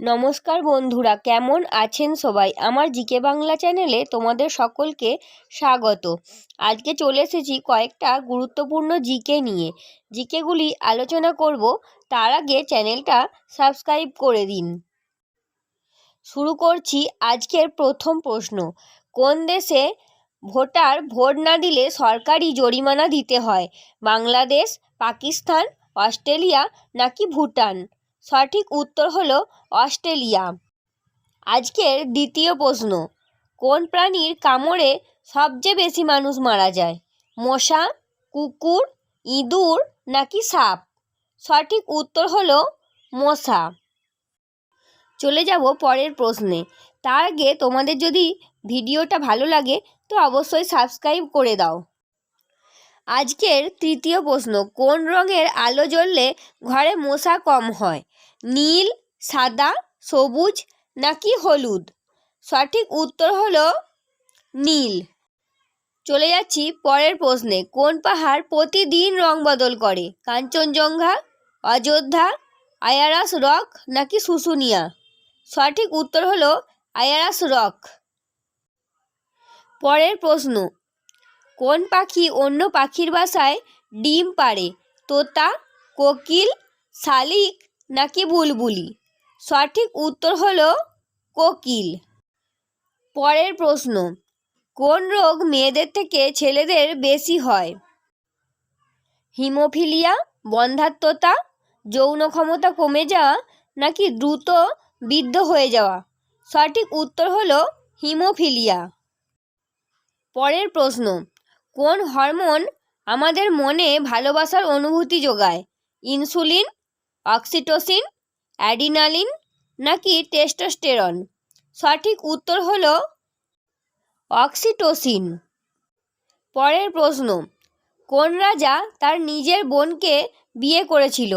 নমস্কার বন্ধুরা, কেমন আছেন সবাই? আমার জিকে বাংলা চ্যানেলে তোমাদের সকলকে স্বাগত। আজকে চলে এসেছি কয়েকটা গুরুত্বপূর্ণ জিকে নিয়ে। জিকেগুলি আলোচনা করব, তার আগে চ্যানেলটা সাবস্ক্রাইব করে দিন। শুরু করছি আজকের প্রথম প্রশ্ন। কোন দেশে ভোটার ভোট না দিলে সরকারি জরিমানা দিতে হয়? বাংলাদেশ, পাকিস্তান, অস্ট্রেলিয়া নাকি ভুটান? সঠিক উত্তর হলো অস্ট্রেলিয়া। আজকের দ্বিতীয় প্রশ্ন, কোন প্রাণীর কামড়ে সবচেয়ে বেশি মানুষ মারা যায়? মশা, কুকুর, ইঁদুর নাকি সাপ? সঠিক উত্তর হলো মশা। চলে যাব পরের প্রশ্নে। তার আগে তোমাদের যদি ভিডিওটা ভালো লাগে তো অবশ্যই সাবস্ক্রাইব করে দাও। আজকের তৃতীয় প্রশ্ন, কোন রঙের আলো জ্বললে ঘরে মশা কম হয়? নীল, সাদা, সবুজ নাকি হলুদ? সঠিক উত্তর হলো নীল। চলে যাচ্ছি পরের প্রশ্নে, কোন পাহাড় প্রতিদিন রং বদল করে? কাঞ্চনজঙ্ঘা, অযোধ্যা, আয়ারাস রক নাকি শুশুনিয়া? সঠিক উত্তর হলো আয়ারাস রক। পরের প্রশ্ন কোন পাখি অন্য পাখির বাসায় ডিম পাড়ে? তোতা, কোকিল, শালিক নাকি বুলবুলি? সঠিক উত্তর হল কোকিল। পরের প্রশ্ন, কোন রোগ মেয়েদের থেকে ছেলেদের বেশি হয়? হিমোফিলিয়া, বন্ধাত্মতা, যৌন ক্ষমতা কমে যাওয়া নাকি দ্রুত বৃদ্ধ হয়ে যাওয়া? সঠিক উত্তর হল হিমোফিলিয়া। পরের প্রশ্ন কোন হরমোন আমাদের মনে ভালোবাসার অনুভূতি যোগায়? ইনসুলিন, অক্সিটোসিন, অ্যাডিনালিন নাকি টেস্টোস্টেরন? সঠিক উত্তর হল অক্সিটোসিন। পরের প্রশ্ন, কোন রাজা তার নিজের বোনকে বিয়ে করেছিল?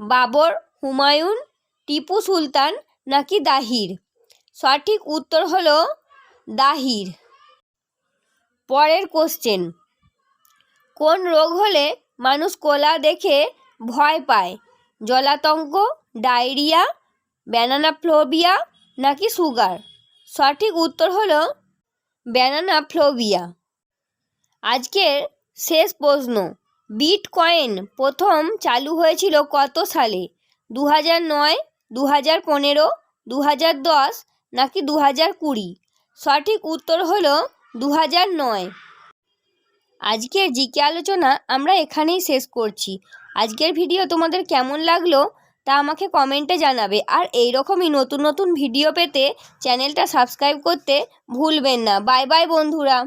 বাবর, হুমায়ুন, টিপু সুলতান নাকি দাহির? সঠিক উত্তর হল দাহির। পরের কোশ্চেন কোন রোগ হলে মানুষ কোলা দেখে ভয় পায়? জলাতঙ্ক ডায়রিয়া ব্যানানা ফ্লোবিয়া নাকি সুগার সঠিক উত্তর হলো ব্যানানা ফ্লোবিয়া আজকের শেষ প্রশ্ন বিট কয়েন প্রথম চালু হয়েছিল কত সালে? দু হাজার নয় দু হাজার পনেরো দু হাজার দশ নাকি দু হাজার কুড়ি? সঠিক উত্তর হলো দু হাজার নয়। আজকের জিকে আলোচনা আমরা এখানেই শেষ করছি। আজকের ভিডিও তোমাদের কেমন লাগল তা আমাকে কমেন্টে জানাবে। আর এই রকমই নতুন নতুন ভিডিও পেতে চ্যানেলটা সাবস্ক্রাইব করতে ভুলবেন না। বাই বাই বন্ধুরা।